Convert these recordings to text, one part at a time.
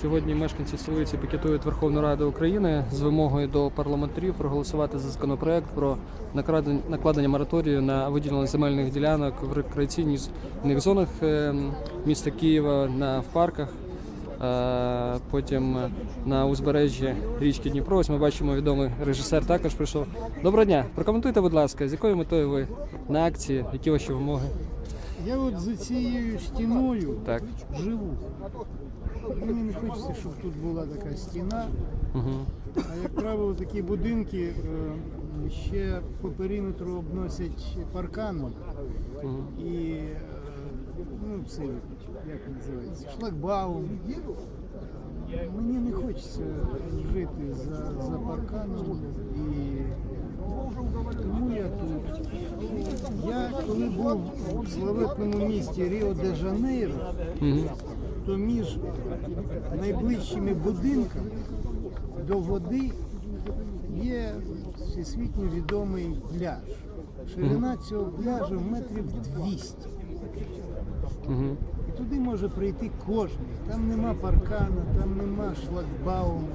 Сьогодні мешканці столиці пікетують Верховну Раду України з вимогою до парламентарів проголосувати за законопроект про накладення мораторію на виділення земельних ділянок в рекреаційних зонах е, міста Києва на в парках. е, Потім на узбережжі річки Дніпро. Ось ми бачимо, відомий режисер також прийшов. Доброго дня. Прокоментуйте, будь ласка, з якою метою ви на акції, які ваші вимоги? Я от за цією стіною Так. живу. Мені не хочеться, щоб тут була така стіна. Угу. А як правило, такі будинки е, ще по периметру обносять парканом Угу. і е, ну, це як називається, шлагбаум. Мені не хочеться жити за, за парканом і тому я тут. Я коли був в славетному місті Ріо де Жанейро, Угу. то між найближчими будинками до води є всесвітньо відомий пляж. Ширина цього пляжу метрів 200. Угу. І туди може прийти кожен. Там нема паркана, там нема шлагбауму.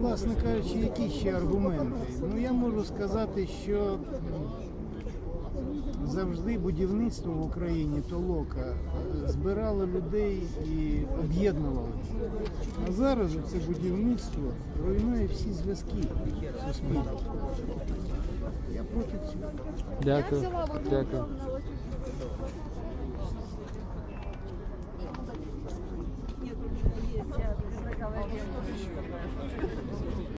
Власне кажучи, які ще аргументи? Ну я можу сказати, що завжди будівництво в Україні толока збирало людей і об'єднувало. А зараз це будівництво руйнує всі зв'язки суспільства. Я проти цього. Дякую. Дякую. Сейчас я